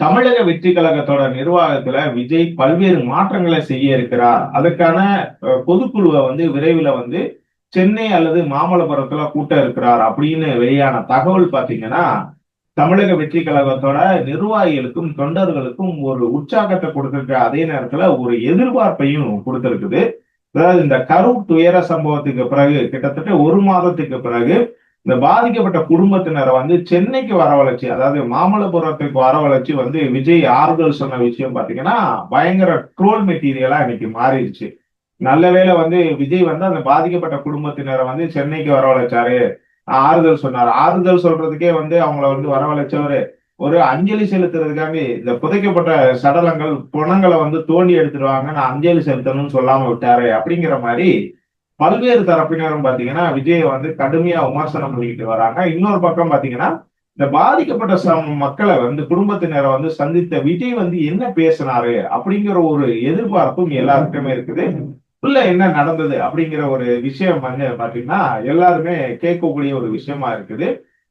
தமிழக வெற்றி கழகத்தோட நிர்வாகத்துல விஜய் பல்வேறு மாற்றங்களை செய்ய இருக்கிறார். அதுக்கான பொதுக்குழுவை வந்து விரைவில் வந்து சென்னை அல்லது மாமல்லபுரத்துல கூட்ட இருக்கிறார் அப்படின்னு வெளியான தகவல் பாத்தீங்கன்னா தமிழக வெற்றி கழகத்தோட நிர்வாகிகளுக்கும் தொண்டர்களுக்கும் ஒரு உற்சாகத்தை கொடுத்திருக்க அதே நேரத்துல ஒரு எதிர்பார்ப்பையும் கொடுத்திருக்குது. அதாவது இந்த கரூர் துயர சம்பவத்துக்கு பிறகு கிட்டத்தட்ட ஒரு மாதத்துக்கு பிறகு இந்த பாதிக்கப்பட்ட குடும்பத்தினரை வந்து சென்னைக்கு வரவழைச்சு அதாவது மாமல்லபுரத்துக்கு வரவழைச்சு வந்து விஜய் ஆறுதல் சொன்ன விஷயம் பாத்தீங்கன்னா பயங்கர ட்ரோல் மெட்டீரியலா இன்னைக்கு மாறிடுச்சு. நல்ல வேளை வந்து விஜய் வந்து அந்த பாதிக்கப்பட்ட குடும்பத்தினரை வந்து சென்னைக்கு வரவழைச்சாரு ஆறுதல் சொன்னார். ஆறுதல் சொல்றதுக்கே வந்து அவங்கள வந்து வரவழைச்சவரு ஒரு அஞ்சலி செலுத்துறதுக்காண்டி இந்த புதைக்கப்பட்ட சடலங்கள் புணங்களை வந்து தோண்டி எடுத்துருவாங்க நான் அஞ்சலி செலுத்தணும்னு சொல்லாம விட்டாரு அப்படிங்கிற மாதிரி பல்வேறு தரப்பினரும் பாத்தீங்கன்னா விஜயை வந்து கடுமையா விமர்சனம் பண்ணிக்கிட்டு வராங்க. இன்னொரு பக்கம் பாத்தீங்கன்னா இந்த பாதிக்கப்பட்ட சம மக்களை வந்து குடும்பத்தினரை வந்து சந்தித்த விஜய் வந்து என்ன பேசினாரு அப்படிங்கிற ஒரு எதிர்பார்ப்பும் எல்லாருக்குமே இருக்குது. உள்ள என்ன நடந்தது அப்படிங்கிற ஒரு விஷயம் வந்து பாத்தீங்கன்னா எல்லாருமே கேட்கக்கூடிய ஒரு விஷயமா இருக்குது.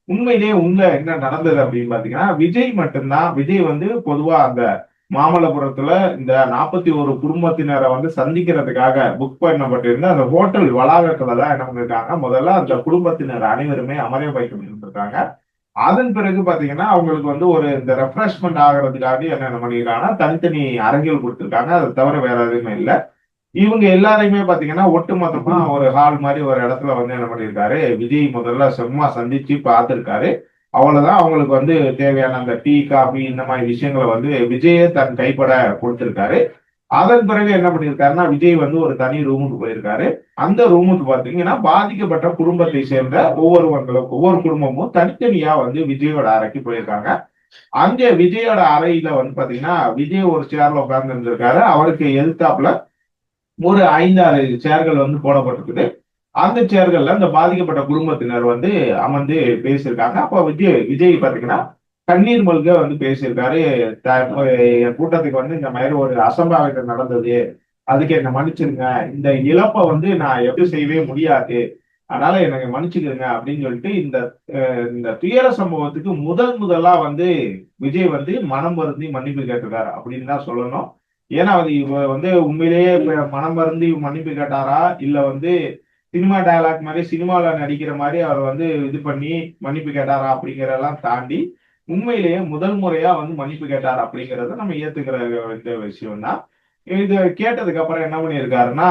உண்மையிலேயே உள்ள என்ன நடந்தது அப்படின்னு பாத்தீங்கன்னா விஜய் மட்டும்தான். விஜய் வந்து பொதுவா அந்த மாமல்லபுரத்துல இந்த நாற்பத்தி ஒரு குடும்பத்தினரை வந்து சந்திக்கிறதுக்காக புக் பண்ணப்பட்டிருந்த அந்த ஹோட்டல் வளாகத்துல தான் என்ன பண்ணிருக்காங்க? முதல்ல அந்த குடும்பத்தினர் அனைவருமே அமர வைக்கப்பட்டிருந்திருக்காங்க அதன் பிறகு பாத்தீங்கன்னா அவங்களுக்கு வந்து ஒரு இந்த ரெஃப்ரெஷ்மெண்ட் ஆகிறதுக்காக என்ன பண்ணிருக்காங்கன்னா தனித்தனி அரங்கில் கொடுத்துருக்காங்க. அதை தவிர வேற எதுவுமே இல்லை. இவங்க எல்லாரையுமே பாத்தீங்கன்னா ஒட்டுமொத்தமா ஒரு ஹால் மாதிரி ஒரு இடத்துல வந்து என்ன பண்ணியிருக்காரு விஜய் முதல்ல சும்மா சந்திச்சு பார்த்திருக்காரு. அவ்வளவுதான் அவங்களுக்கு வந்து தேவையான அந்த டீ காபி இந்த மாதிரி விஷயங்களை வந்து விஜயே தன் கைப்பட கொடுத்திருக்காரு. அதன் பிறகு என்ன பண்ணியிருக்காருன்னா விஜய் வந்து ஒரு தனி ரூமுக்கு போயிருக்காரு. அந்த ரூமுக்கு பாத்தீங்கன்னா பாதிக்கப்பட்ட குடும்பத்தை சேர்ந்த ஒவ்வொருவங்களும் ஒவ்வொரு குடும்பமும் தனித்தனியா வந்து விஜயோட அறைக்கு போயிருக்காங்க. அங்கே விஜயோட அறையில வந்து பாத்தீங்கன்னா விஜய் ஒரு சேர்ல உட்கார்ந்து இருந்திருக்காரு அவருக்கு எதிர்த்தாப்புல ஒரு ஐந்தாறு சேர்கள் வந்து போடப்பட்டிருக்குது. அந்த சேர்கள்ல இந்த பாதிக்கப்பட்ட குடும்பத்தினர் வந்து அமர்ந்து பேசியிருக்காங்க. அப்ப விஜய் விஜய் பாத்தீங்கன்னா கண்ணீர் மல்க வந்து பேசியிருக்காரு. என் கூட்டத்துக்கு வந்து இந்த மாதிரி ஒரு அசம்பாவிதம் நடந்தது. அதுக்கு என்ன மன்னிச்சிருங்க. இந்த இழப்பை வந்து நான் எப்படி செய்யவே முடியாது. அதனால எனக்கு மன்னிச்சுக்கிறங்க அப்படின்னு சொல்லிட்டு இந்த இந்த துயர சம்பவத்துக்கு முதல் முதலா வந்து விஜய் வந்து மனம் வருந்தி மன்னிப்பு கேட்டிருக்காரு அப்படின்னு தான் சொல்லணும். ஏன்னா அது இவ வந்து உண்மையிலேயே மனம் வருந்தி மன்னிப்பு கேட்டாரா? இல்ல வந்து சினிமா டயலாக் மாதிரி சினிமாவில் நடிக்கிற மாதிரி அவர் வந்து இது பண்ணி மன்னிப்பு கேட்டாரா அப்படிங்கிறதெல்லாம் தாண்டி உண்மையிலேயே முதல் முறையா வந்து மன்னிப்பு கேட்டார் அப்படிங்கிறத நம்ம ஏத்துக்கிற இந்த விஷயம் தான் இது கேட்டதுக்கு அப்புறம் என்ன பண்ணியிருக்காருன்னா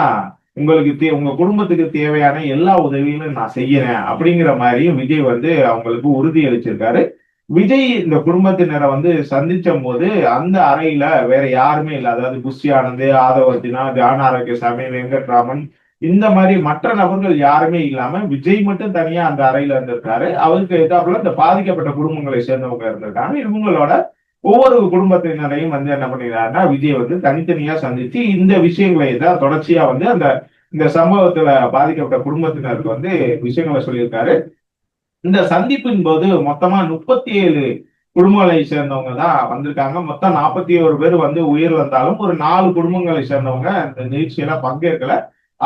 உங்களுக்கு தே உங்க குடும்பத்துக்கு தேவையான எல்லா உதவிகளும் நான் செய்யறேன் அப்படிங்கிற மாதிரியும் விஜய் வந்து அவங்களுக்கு உறுதி அளிச்சிருக்காரு. விஜய் இந்த குடும்பத்தினரை வந்து சந்திச்ச போது அந்த அறையில வேற யாருமே இல்லை. அதாவது புஷி ஆனந்த் ஆதவர்த்தினா தியான ஆரோக்கியசாமி வெங்கட்ராமன் இந்த மாதிரி மற்ற நபர்கள் யாருமே இல்லாம விஜய் மட்டும் தனியா அந்த அறையில இருந்திருக்காரு. அவருக்கு எதாப்புல இந்த பாதிக்கப்பட்ட குடும்பங்களை சேர்ந்தவங்க இருந்திருக்காங்க. இவங்களோட ஒவ்வொரு குடும்பத்தினரையும் வந்து என்ன பண்ணிடுறாருன்னா விஜய் வந்து தனித்தனியா சந்திச்சு இந்த விஷயங்களை தான் தொடர்ச்சியா வந்து அந்த இந்த சம்பவத்துல பாதிக்கப்பட்ட குடும்பத்தினருக்கு வந்து விஷயங்களை சொல்லியிருக்காரு. இந்த சந்திப்பின் போது மொத்தமா முப்பத்தி ஏழு குடும்பங்களை சேர்ந்தவங்க தான் வந்திருக்காங்க. மொத்தம் நாற்பத்தி ஒரு பேர் வந்து உயிரிழந்தாலும் ஒரு நாலு குடும்பங்களை சேர்ந்தவங்க இந்த நிகழ்ச்சியில பங்கேற்கல.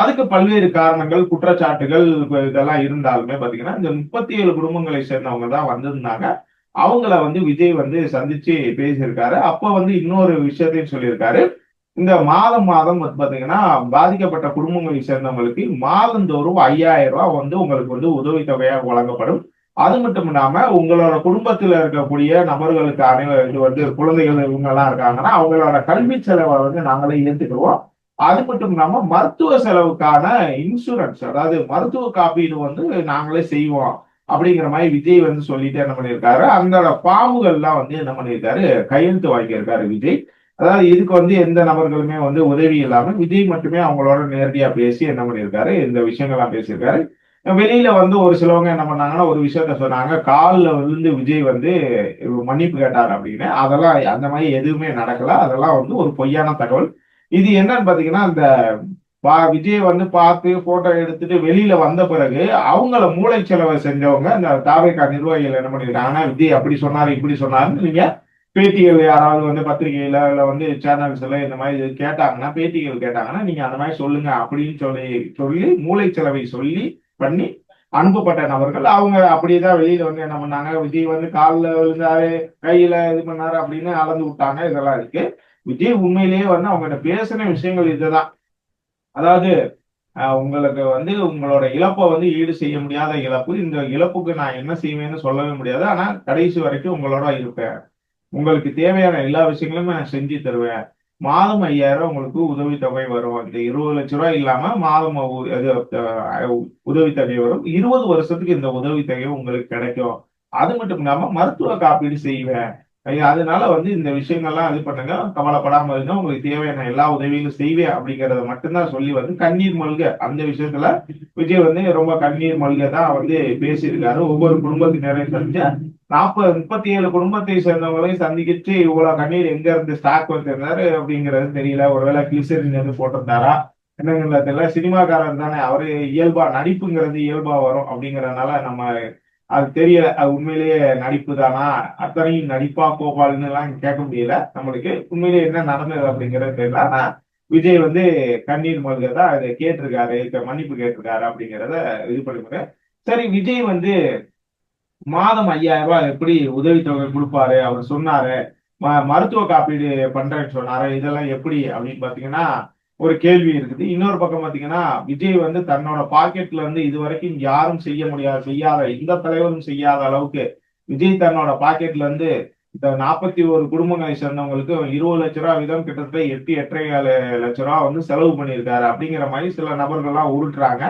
அதுக்கு பல்வேறு காரணங்கள் குற்றச்சாட்டுகள் இதெல்லாம் இருந்தாலுமே பாத்தீங்கன்னா இந்த முப்பத்தி ஏழு குடும்பங்களை சேர்ந்தவங்க தான் வந்திருந்தாங்க. அவங்கள வந்து விஜய் வந்து சந்திச்சு பேசியிருக்காரு. அப்ப வந்து இன்னொரு விஷயத்தையும் சொல்லியிருக்காரு. இந்த மாதம் மாதம் வந்து பாத்தீங்கன்னா பாதிக்கப்பட்ட குடும்பங்களை சேர்ந்தவங்களுக்கு மாதந்தோறும் ஐயாயிரம் ரூபாய் வந்து உங்களுக்கு வந்து உதவித்தொகையாக வழங்கப்படும். அது மட்டும் இல்லாம உங்களோட குடும்பத்துல இருக்கக்கூடிய நபர்களுக்கு அனைவரும் இது வந்து குழந்தைகள் இவங்க எல்லாம் இருக்காங்கன்னா அவங்களோட கல்வி செலவை வந்து நாங்களே ஏத்துக்கிடுவோம். அது மட்டும் இல்லாம மருத்துவ செலவுக்கான இன்சூரன்ஸ் அதாவது மருத்துவ காப்பீடு வந்து நாங்களே செய்வோம் அப்படிங்கிற மாதிரி விஜய் வந்து சொல்லிட்டு என்ன பண்ணியிருக்காரு அந்த ஃபார்முகள்லாம் வந்து என்ன பண்ணியிருக்காரு கையெழுத்து வாங்கியிருக்காரு விஜய். அதாவது இதுக்கு வந்து எந்த நபர்களுமே வந்து உதவி இல்லாம விஜய் மட்டுமே அவங்களோட நேரடியா பேசி என்ன பண்ணியிருக்காரு இந்த விஷயங்கள்லாம் பேசியிருக்காரு. வெளியில வந்து ஒரு சிலவங்க என்ன பண்ணாங்கன்னா ஒரு விஷயத்த சொன்னாங்க காலில் விழுந்து விஜய் வந்து மன்னிப்பு கேட்டார் அப்படின்னு. அதெல்லாம் அந்த மாதிரி எதுவுமே நடக்கல. அதெல்லாம் வந்து ஒரு பொய்யான தகவல். இது என்னன்னு பாத்தீங்கன்னா அந்த பா விஜய் வந்து பார்த்து போட்டோ எடுத்துட்டு வெளியில வந்த பிறகு அவங்கள மூளை செலவை செஞ்சவங்க இந்த தாவேக்கா நிர்வாகிகள் என்ன பண்ணிருக்காங்கன்னா விஜய் அப்படி சொன்னாரு இப்படி சொன்னாருன்னு நீங்க பேட்டிகள் யாராவது வந்து பத்திரிகையில இல்ல வந்து சேனல்ஸ்ல இந்த மாதிரி கேட்டாங்கன்னா பேட்டிகள் கேட்டாங்கன்னா நீங்க அந்த மாதிரி சொல்லுங்க அப்படின்னு சொல்லி சொல்லி மூளை செலவை சொல்லி பண்ணி அனுப்பப்பட்ட நபர்கள். அவங்க அப்படியேதான் வெளியில வந்து என்ன பண்ணாங்க விஜய் வந்து காலில் விழுந்தாரு கையில இது பண்ணாரு அப்படின்னு அளந்து விட்டாங்க. இதெல்லாம் இருக்கு. விஜய் உண்மையிலேயே வந்து அவங்ககிட்ட பேசின விஷயங்கள் இதுதான். அதாவது உங்களுக்கு வந்து உங்களோட இழப்பை வந்து ஈடு செய்ய முடியாத இழப்பு. இந்த இழப்புக்கு நான் என்ன செய்வேன்னு சொல்லவே முடியாது. ஆனா கடைசி வரைக்கும் உங்களோட இருப்பேன். உங்களுக்கு தேவையான எல்லா விஷயங்களுமே நான் செஞ்சு தருவேன். மாதம் ஐயாயிரம் உங்களுக்கு உதவித்தொகை வரும். இந்த இருபது லட்ச ரூபாய் இல்லாம மாதம் இது, உதவித்தொகை வரும். இருபது வருஷத்துக்கு இந்த உதவித்தொகை உங்களுக்கு கிடைக்கும். அது மட்டும் இல்லாம மருத்துவ காப்பீடு செய்வேன். அதனால வந்து இந்த விஷயங்கள்லாம் இது பண்ணுங்க. கவலைப்படாம இருங்க. உங்களுக்கு தேவையான எல்லா உதவிகளும் செய்வேன் அப்படிங்கறத மட்டும்தான் சொல்லி வந்து கண்ணீர் மல்க. அந்த விஷயத்துல விஜய் வந்து ரொம்ப கண்ணீர் மல்க தான் வந்து பேசியிருக்காரு. ஒவ்வொரு குடும்பத்தினரையும் சந்திச்சு நாற்பது முப்பத்தி ஏழு குடும்பத்தை சேர்ந்தவங்களையும் சந்திக்கிட்டு இவ்வளவு கண்ணீர் எங்க இருந்து ஸ்டாக் வச்சிருந்தாரு அப்படிங்கிறது தெரியல. ஒருவேளை கிளிசரின் வந்து போட்டிருந்தாரா? என்னங்கிறது தெரியல சினிமாக்காரர் தானே. அவரு இயல்பா நடிப்புங்கிறது இயல்பா வரும் அப்படிங்கறதுனால நம்ம அது தெரியல அது உண்மையிலேயே நடிப்பு தானா அத்தனையும் நடிப்பா கோபால்னு எல்லாம் கேட்க முடியல. நம்மளுக்கு உண்மையிலேயே என்ன நடந்தது அப்படிங்கிறது தெரியல. ஆனா விஜய் வந்து கண்ணீர் மல்கதா அதை கேட்டிருக்காரு இப்ப மன்னிப்பு கேட்டிருக்காரு அப்படிங்கிறத இது பண்ணிருக்காரு சரி விஜய் வந்து மாதம் ஐயாயிரம் ரூபாய் எப்படி உதவித்தொகை கொடுப்பாரு? அவர் சொன்னாரு. ம- மருத்துவ காப்பீடு பண்றேன்னு சொன்னாரு. இதெல்லாம் எப்படி அப்படின்னு பாத்தீங்கன்னா ஒரு கேள்வி இருக்குது. இன்னொரு பக்கம் பாத்தீங்கன்னா விஜய் வந்து தன்னோட பாக்கெட்ல இருந்து இது வரைக்கும் யாரும் செய்ய முடியாது செய்யாத எந்த தலைவரும் செய்யாத அளவுக்கு விஜய் தன்னோட பாக்கெட்ல இருந்து இந்த நாற்பத்தி ஒரு குடும்பங்களை சேர்ந்தவங்களுக்கு இருபது லட்ச ரூபா வீதம் கிட்டத்தட்ட எட்டு எட்டரை ஏழு லட்ச ரூபா வந்து செலவு பண்ணியிருக்காரு. அப்படிங்கிற மாதிரி சில நபர்கள்லாம் உருட்டுறாங்க.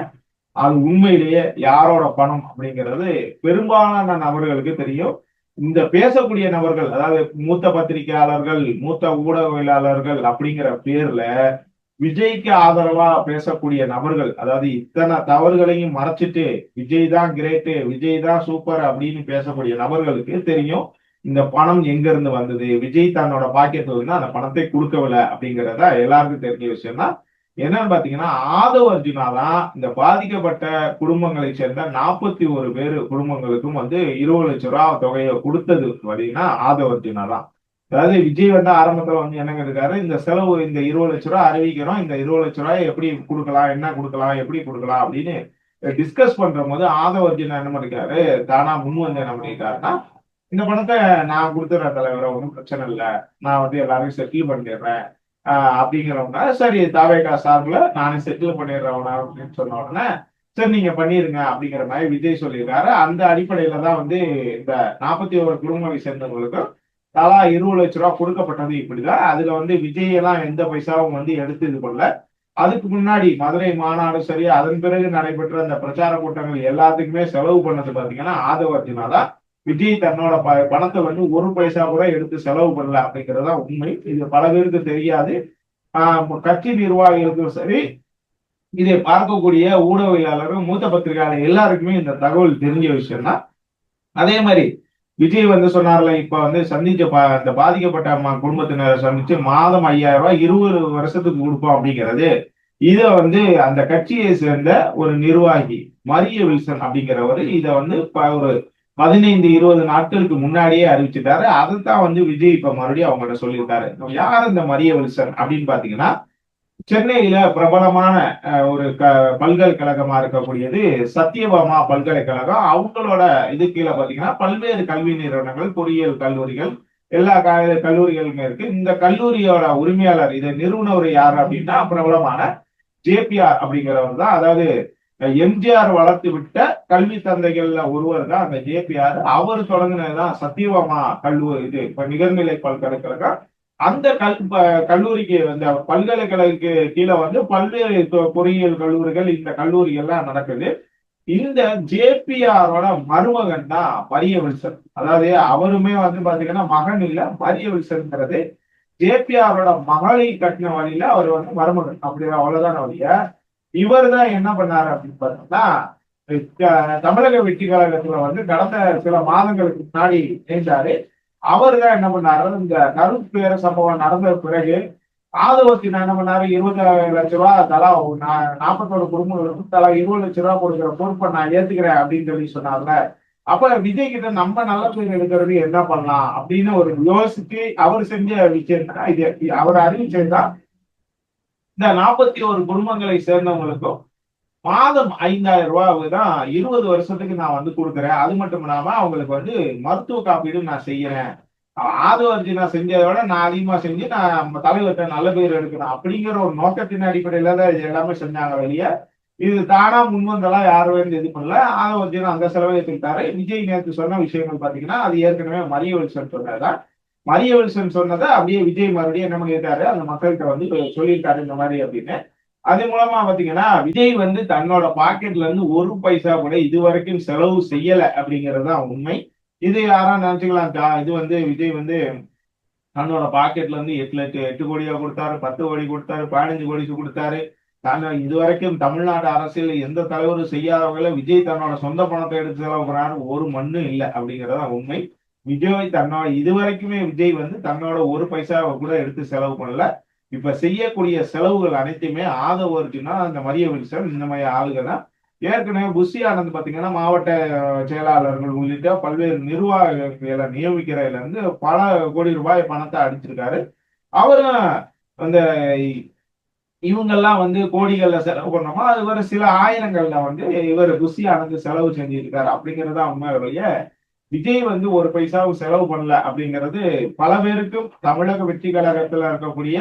அது உண்மையிலேயே யாரோட பணம் அப்படிங்கிறது பெரும்பாலான நபர்களுக்கு தெரியும். இந்த பேசக்கூடிய நபர்கள் அதாவது மூத்த பத்திரிகையாளர்கள் மூத்த ஊடகவியலாளர்கள் அப்படிங்கிற பேர்ல விஜய்க்கு ஆதரவா பேசக்கூடிய நபர்கள் அதாவது இத்தனை தவறுகளையும் மறைச்சிட்டு விஜய் தான் கிரேட்டு விஜய் தான் சூப்பர் அப்படின்னு பேசக்கூடிய நபர்களுக்கு தெரியும் இந்த பணம் எங்க இருந்து வந்தது விஜய் தன்னோட பாக்கெட்ல இருந்து அந்த பணத்தை கொடுக்கவில்லை அப்படிங்கிறத எல்லாருக்கும் தெரிஞ்ச விஷயம் தான். என்னன்னு பாத்தீங்கன்னா ஆதவ அர்ஜுனா தான் இந்த பாதிக்கப்பட்ட குடும்பங்களை சேர்ந்த நாற்பத்தி ஒரு பேர் குடும்பங்களுக்கும் வந்து இருபது லட்ச ரூபா தொகையை கொடுத்தது பாத்தீங்கன்னா ஆதவ அர்ஜுனா தான். அதாவது விஜய் வந்து ஆரம்பத்துல வந்து என்ன இருக்காரு? இந்த செலவு இந்த இருபது லட்ச ரூபாய் அறிவிக்கிறோம். இந்த இருபது லட்ச ரூபாய் எப்படி கொடுக்கலாம்? என்ன கொடுக்கலாம்? எப்படி கொடுக்கலாம்? அப்படின்னு டிஸ்கஸ் பண்ற போது ஆதவ என்ன பண்ணிருக்காரு? தானா முன் வந்து என்ன பண்ணிருக்காருன்னா இந்த பணத்தை நான் கொடுத்துறேன் தலைவரை ஒன்றும் பிரச்சனை இல்லை. நான் வந்து எல்லாரையும் செட்டில் பண்ணிடுறேன். ஆஹ் அப்படிங்கிறவங்க சரி தாவேகா சார்பில் நானே செட்டில் பண்ணிடுறவனா அப்படின்னு சொன்ன உடனே சரி நீங்க பண்ணிருங்க அப்படிங்கிற மாதிரி விஜய் சொல்லியிருக்காரு அந்த அடிப்படையில தான் வந்து இந்த நாற்பத்தி ஒரு குடும்பங்களை சேர்ந்தவங்களுக்கும் தலா இருபது லட்ச ரூபா கொடுக்கப்பட்டது இப்படிதான். அதுல வந்து விஜயெல்லாம் எந்த பைசாவும் வந்து எடுத்து இது பண்ணல. அதுக்கு முன்னாடி மதுரை மாநாடு சரி அதன் பிறகு நடைபெற்ற அந்த பிரச்சார கூட்டங்கள் எல்லாத்துக்குமே செலவு பண்ணது பாத்தீங்கன்னா ஆதவர்ஜினா தான். விஜய் தன்னோட ப பணத்தை வந்து ஒரு பைசா கூட எடுத்து செலவு பண்ணல அப்படிங்கிறது தான் உண்மை. இது பல பேருக்கு தெரியாது. ஆஹ் கட்சி நிர்வாகிகளுக்கும் சரி இதை பார்க்கக்கூடிய ஊடகவியலாளர்கள் மூத்த பத்திரிகையாளர் எல்லாருக்குமே இந்த தகவல் தெரிஞ்ச விஷயம் தான் அதே மாதிரி விஜய் வந்து சொன்னார்ல இப்ப வந்து சந்திச்ச பா- இந்த பாதிக்கப்பட்ட குடும்பத்தினரை சந்திச்சு மாதம் ஐயாயிரம் ரூபாய் இருபது வருஷத்துக்கு கொடுப்போம் அப்படிங்கிறது. இத வந்து அந்த கட்சியை சேர்ந்த ஒரு நிர்வாகி மரிய வில்சன் அப்படிங்கிறவர் இத வந்து ஒரு பதினைந்து இருபது நாட்களுக்கு முன்னாடியே அறிவிச்சிட்டாரு. அதைத்தான் வந்து விஜய் இப்ப மறுபடியும் அவங்கள்ட்ட சொல்லியிருக்காரு. யார் இந்த மரிய வில்சன் அப்படின்னு பாத்தீங்கன்னா சென்னையில பிரபலமான அஹ், ஒரு க பல்கலைக்கழகமா இருக்கக்கூடியது சத்யபாமா பல்கலைக்கழகம். அவங்களோட இது கீழே பாத்தீங்கன்னா பல்வேறு கல்வி நிறுவனங்கள் பொறியியல் கல்லூரிகள் எல்லா க- கல்லூரிகளுமே இருக்கு. இந்த கல்லூரியோட உரிமையாளர் இதை நிறுவனர் யார் அப்படின்னா பிரபலமான ஜேபிஆர் அப்படிங்கிறவர் தான். அதாவது எம்ஜிஆர் வளர்த்து விட்ட கல்வி தந்தைகள்ல ஒருவர் தான் அந்த ஜேபிஆர். அவர் தொடங்கினதுதான் சத்யபாமா கல்லூரி இது இப்ப நிகர்நிலை பல்கலைக்கழகம். அந்த கல் கல்லூரிக்கு அந்த பல்கலைக்கழகத்துக்கு கீழே வந்து பல்வேறு பொறியியல் கல்லூரிகள் இந்த கல்லூரிகள்லாம் நடக்குது. இந்த ஜேபிஆரோட மருமகன் தான் மரிய வில்சன். அதாவது அவருமே வந்து பாத்தீங்கன்னா மகன் இல்ல மரிய வில்சன்ங்கிறது. ஜேபிஆரோட மகளை கட்டின வழியில அவர் வந்து மருமகன். அப்படி அவ்வளவுதான் வழிய இவர் தான் என்ன பண்ணாரு அப்படின்னு பார்த்தோம்னா தமிழக வெற்றி கழகத்துல வந்து கடந்த சில மாதங்களுக்கு முன்னாடி இணைந்தாரு அவர் தான் என்ன பண்ணாரு? இந்த கருப்பேர சம்பவம் நடந்த பிறகு ஆதவத்தின் என்ன பண்ணாரு? இருபத்தி லட்ச ரூபா தலா நா- நாற்பத்தோரு குடும்பங்களுக்கு தலா இருபது லட்ச ரூபா கொடுக்குற பொறுப்பை நான் ஏத்துக்கிறேன் அப்படின்னு சொல்லி சொன்னார்ல. அப்ப விஜய் கிட்ட நம்ம நல்ல பேர் எடுக்கிறது என்ன பண்ணலாம் அப்படின்னு ஒரு யோசிச்சு அவர் செஞ்ச விஷயம் தான் இது. அவர் அறிவிச்சதுதான் இந்த நாற்பத்தி ஒரு குடும்பங்களை சேர்ந்தவங்களுக்கும் மாதம் ஐந்தாயிரம் ரூபாவுக்கு தான் இருபது வருஷத்துக்கு நான் வந்து கொடுக்குறேன். அது மட்டும் இல்லாம அவங்களுக்கு வந்து மருத்துவ காப்பீடு நான் செய்யறேன். ஆதவர்ஜி நான் செஞ்சதை விட நான் அதிகமா செஞ்சு நான் நம்ம தலைவர்கிட்ட நல்ல பேர் எடுக்கணும். அப்படிங்கிற ஒரு நோக்கத்தின் அடிப்படையில தான் இது எல்லாமே செஞ்சாங்க வெளியே. இது தானா முன்வந்தெல்லாம் யாரும் வந்து இது பண்ணல. ஆதவர்ஜி அந்த செலவை எடுத்துக்கிட்டாரு விஜய் நேற்று சொன்ன விஷயங்கள் பாத்தீங்கன்னா அது ஏற்கனவே மரிய வில்சன் சொன்னதுதான் மரியவில்சன் சொன்னதை அப்படியே விஜய் மறுபடியும் என்ன பண்ணியிருக்காரு அந்த மக்கள்கிட்ட வந்து சொல்லியிருக்காரு இந்த மாதிரி அப்படின்னு. அது மூலமா பாத்தீங்கன்னா விஜய் வந்து தன்னோட பாக்கெட்ல இருந்து ஒரு பைசா கூட இது வரைக்கும் செலவு செய்யல அப்படிங்கிறது தான் உண்மை. இது யாரா நினைச்சுக்கலாம் ஜா- இது வந்து விஜய் வந்து தன்னோட பாக்கெட்ல இருந்து எட்டு லட்சம் எட்டு கோடியா கொடுத்தாரு பத்து கோடி கொடுத்தாரு பதினஞ்சு கோடி கொடுத்தாரு. தான் இதுவரைக்கும் தமிழ்நாடு அரசியல் எந்த தலைவரும் செய்யாதவங்கள விஜய் தன்னோட சொந்த பணத்தை எடுத்து செலவு பண்ணாரு ஒரு மண்ணும் இல்லை அப்படிங்கறது தான் உண்மை. விஜய் தன்னோட இது வரைக்குமே விஜய் வந்து தன்னோட ஒரு பைசாவை கூட எடுத்து செலவு பண்ணல. இப்ப செய்யக்கூடிய செலவுகள் அனைத்துமே ஆதவ அர்ஜுனா அந்த மரிய வில்சன் இந்த மாதிரி ஆளுகள் தான். ஏற்கனவே புஷி ஆனந்த் பாத்தீங்கன்னா மாவட்ட செயலாளர்கள் உள்ளிட்ட பல்வேறு நிர்வாகிகளை நியமிக்கிறதுல இருந்து பல கோடி ரூபாய் பணத்தை அடிச்சிருக்காரு. அவரும் அந்த இவங்கெல்லாம் வந்து கோடிகள்ல செலவு பண்ணோமா? அது வர சில ஆயிரங்கள்ல வந்து இவர் புஷி ஆனந்த் செலவு செஞ்சிருக்காரு. அப்படிங்கறத உண்மையுடைய விஜய் வந்து ஒரு பைசாவும் செலவு பண்ணல அப்படிங்கிறது பல பேருக்கும் தமிழக வெற்றி கழகத்துல இருக்கக்கூடிய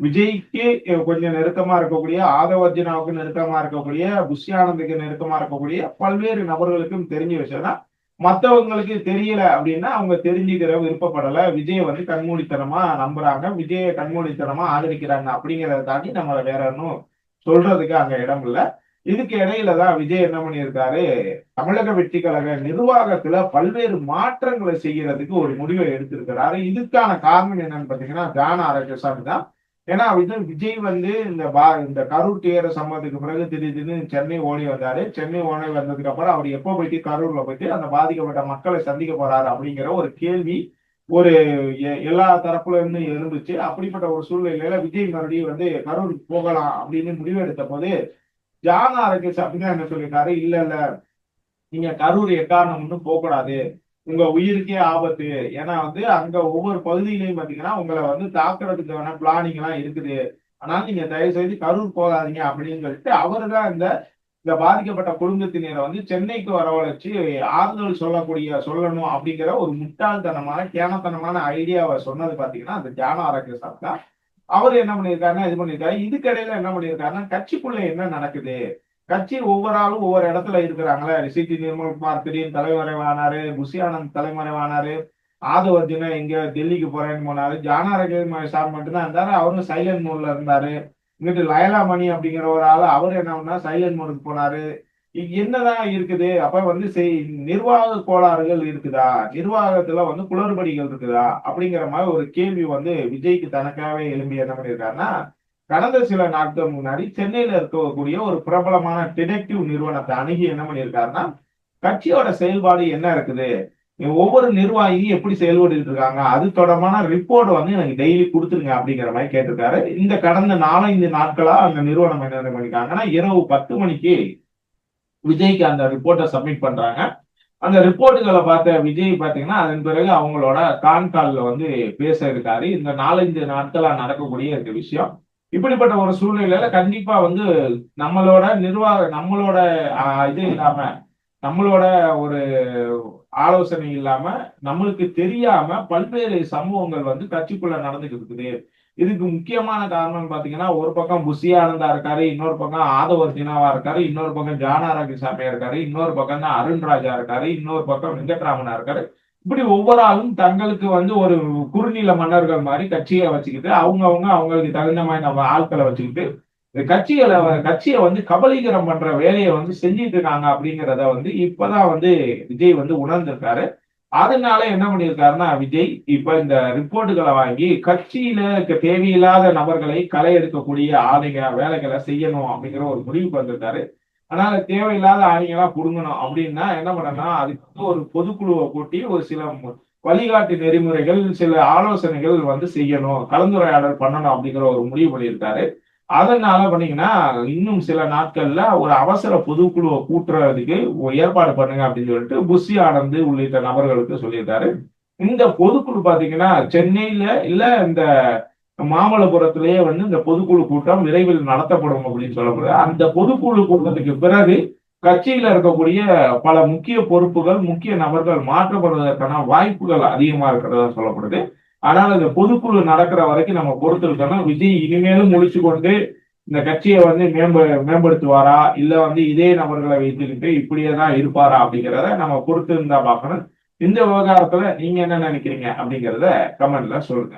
விஜய்க்கு கொஞ்சம் நெருக்கமா இருக்கக்கூடிய ஆதவர்ஜனாவுக்கு நெருக்கமா இருக்கக்கூடிய புஷி ஆனந்துக்கு நெருக்கமா இருக்கக்கூடிய பல்வேறு நபர்களுக்கும் தெரிஞ்ச விஷயம்னா மற்றவங்களுக்கு தெரியல அப்படின்னா அவங்க தெரிஞ்சுக்கிற விருப்பப்படல. விஜயை வந்து கண்மூடித்தனமா நம்புறாங்க. விஜயை கண்மூடித்தனமா ஆதரிக்கிறாங்க அப்படிங்கிறத தாண்டி நம்மளை வேற ஒன்றும் சொல்றதுக்கு அங்க இடம் இல்லை. இதுக்கு இடையில தான் விஜய் என்ன பண்ணியிருக்காரு? தமிழக வெற்றி கழக நிர்வாகத்துல பல்வேறு மாற்றங்களை செய்யறதுக்கு ஒரு முடிவை எடுத்திருக்கிறாரு. இதுக்கான காரணம் என்னன்னு பாத்தீங்கன்னா ஜான ஆரோக்கியசாமி தான். ஏன்னா இது விஜய் வந்து இந்த பா இந்த கரூர் துயர சம்பவத்துக்கு பிறகு திடீர்னு சென்னை ஓடி வந்தாரு. சென்னை ஓடி வந்ததுக்கு அப்புறம் அவர் எப்போ போயிட்டு கரூர்ல போயிட்டு அந்த பாதிக்கப்பட்ட மக்களை சந்திக்க போறாரு அப்படிங்கிற ஒரு கேள்வி ஒரு எ- எல்லா தரப்புல இருந்து இருந்துச்சு அப்படிப்பட்ட ஒரு சூழ்நிலையில விஜய் மறுபடியும் வந்து கரூருக்கு போகலாம் அப்படின்னு முடிவெடுத்த போது ஜான ஆரோக்கிய தான் என்ன சொல்லியிருக்காரு? இல்ல இல்ல. நீங்க கரூர் எக்காரணம் ஒன்றும் போகக்கூடாது. உங்க உயிருக்கே ஆபத்து. ஏன்னா வந்து அங்க ஒவ்வொரு பகுதியிலையும் பாத்தீங்கன்னா உங்களை வந்து தாக்குறதுக்கான பிளானிங் எல்லாம் இருக்குது. ஆனால் நீங்க தயவு செய்து கரூர் போகாதீங்க அப்படின்னு சொல்லிட்டு அவரு தான் இந்த இந்த பாதிக்கப்பட்ட குடும்பத்தினரை வந்து சென்னைக்கு வரவழைச்சு ஆறுதல் சொல்லக்கூடிய சொல்லணும் அப்படிங்கிற ஒரு முட்டாள்தனமான கேனத்தனமான ஐடியாவை சொன்னது பாத்தீங்கன்னா அந்த ஜான ஆரோக்கியசாமி தான். அவர் என்ன பண்ணியிருக்காருன்னா இது பண்ணியிருக்காரு. இதுக்கடையில என்ன பண்ணியிருக்காருன்னா கட்சிக்குள்ள என்ன நடக்குது? கட்சி ஒவ்வொரு ஆளும் ஒவ்வொரு இடத்துல இருக்கிறாங்களே. சிடி நிர்மல்குமார் திடீர்னு தலைமறைவானாரு புஷி ஆனந்த் தலைமறைவானாரு ஆதவர்ஜுன எங்க டெல்லிக்கு போறேன்னு போனாரு ஜானாரகி சார் மட்டும்தான் இருந்தாரு அவரும் சைலண்ட் மோட்ல இருந்தாரு. இங்கிட்டு லயலா மணி அப்படிங்கிற ஒரு ஆளு அவர் என்ன பண்ணா சைலண்ட் மோடுக்கு போனாரு. என்னதான் இருக்குது? அப்ப வந்து செய் நிர்வாக கோளாறுகள் இருக்குதா? நிர்வாகத்துல வந்து குளறுபடிகள் இருக்குதா? அப்படிங்கிற மாதிரி ஒரு கேள்வி வந்து விஜய்க்கு தனக்காகவே எழும்பி என்ன பண்ணியிருக்காருன்னா கடந்த சில நாட்கள் முன்னாடி சென்னையில இருக்கக்கூடிய ஒரு பிரபலமான டிடெக்டிவ் நிறுவனத்தை அணுகி என்ன பண்ணியிருக்காருன்னா கட்சியோட செயல்பாடு என்ன இருக்குது? ஒவ்வொரு நிர்வாகியும் எப்படி செயல்பட்டு இருக்காங்க? அது தொடர்பான ரிப்போர்ட் வந்து எனக்கு டெய்லி கொடுத்துருங்க அப்படிங்கிற மாதிரி கேட்டிருக்காரு. இந்த கடந்த நாலஞ்சு நாட்களா அந்த நிறுவனம் என்ன பண்ணிருக்காங்கன்னா இரவு பத்து மணிக்கு விஜய்க்கு அந்த ரிப்போர்ட்டை சப்மிட் பண்றாங்க. அந்த ரிப்போர்ட்டுகளை பார்த்த விஜய் பாத்தீங்கன்னா அதன் பிறகு அவங்களோட கான்கால்ல வந்து பேச இருக்காரு. இந்த நாலஞ்சு நாட்களா நடக்கக்கூடிய இருக்க விஷயம். இப்படிப்பட்ட ஒரு சூழ்நிலையில கண்டிப்பா வந்து நம்மளோட நிர்வாக நம்மளோட இது இல்லாம நம்மளோட ஒரு ஆலோசனை இல்லாம நம்மளுக்கு தெரியாம பல்வேறு சம்பவங்கள் வந்து கட்சிக்குள்ள நடந்துகிட்டு இருக்குது. இதுக்கு முக்கியமான காரணம் பாத்தீங்கன்னா ஒரு பக்கம் புஷி ஆனந்தா இருக்காரு இன்னொரு பக்கம் ஆதவர்ஜினாவா இருக்காரு இன்னொரு பக்கம் ஜானாராகி சாமியா இருக்காரு இன்னொரு பக்கம் தான் அருண்ராஜா இருக்காரு இன்னொரு பக்கம் வெங்கட்ராமனா இருக்காரு. இப்படி ஒவ்வொரு ஆளும் தங்களுக்கு வந்து ஒரு குறுநில மன்னர்கள் மாதிரி கட்சியை வச்சுக்கிட்டு அவங்கவுங்க அவங்களுக்கு தகுந்த மாதிரி நம்ம ஆட்களை வச்சுக்கிட்டு இந்த கட்சிகளை கட்சியை வந்து கபலீகரம் பண்ற வேலையை வந்து செஞ்சிட்டு இருக்காங்க அப்படிங்கிறத வந்து இப்பதான் வந்து விஜய் வந்து உணர்ந்திருக்காரு. அதனால என்ன பண்ணியிருக்காருன்னா விஜய் இப்ப இந்த ரிப்போர்ட்டுகளை வாங்கி கட்சியில தேவையில்லாத நபர்களை களை எடுக்கக்கூடிய ஆணைகளை வேலைகளை செய்யணும் அப்படிங்கிற ஒரு முடிவுக்கு வந்திருக்காரு. அதனால தேவையில்லாத ஆளுங்கெல்லாம் புடுங்கணும். அப்படின்னா என்ன பண்ணனா அதுக்கு வந்து ஒரு பொதுக்குழுவை கூட்டி ஒரு சில வழிகாட்டு நெறிமுறைகள் சில ஆலோசனைகள் வந்து செய்யணும். கலந்துரையாடல் பண்ணணும் அப்படிங்கிற ஒரு முடிவு பண்ணியிருக்காரு. அதனால பண்ணீங்கன்னா இன்னும் சில நாட்கள்ல ஒரு அவசர பொதுக்குழுவை கூட்டுறதுக்கு ஏற்பாடு பண்ணுங்க அப்படின்னு சொல்லிட்டு புஷி ஆனந்த் உள்ளிட்ட நபர்களுக்கு சொல்லியிருக்காரு. இந்த பொதுக்குழு பாத்தீங்கன்னா சென்னையில இல்ல இந்த மாமல்லபுரத்திலேயே வந்து இந்த பொதுக்குழு கூட்டம் விரைவில் நடத்தப்படும் அப்படின்னு சொல்லப்படுது. அந்த பொதுக்குழு கூட்டத்துக்கு பிறகு கட்சியில இருக்கக்கூடிய பல முக்கிய பொறுப்புகள் முக்கிய நபர்கள் மாற்றப்படுவதற்கான வாய்ப்புகள் அதிகமா இருக்கிறதா சொல்லப்படுது. ஆனால் இந்த பொதுக்குழு நடக்கிற வரைக்கும் நம்ம பொறுத்திருக்கணும் விஜய் இனிமேலும் முடிச்சு கொண்டு இந்த கட்சியை வந்து மேம்ப மேம்படுத்துவாரா? இல்ல வந்து இதே நபர்களை வைத்துக்கிட்டு இப்படியே தான் இருப்பாரா அப்படிங்கிறத நம்ம பொறுத்து இருந்தா பார்க்கணும். இந்த விவகாரத்துல நீங்க என்ன நினைக்கிறீங்க அப்படிங்கிறத கமெண்ட்ல சொல்லுங்க.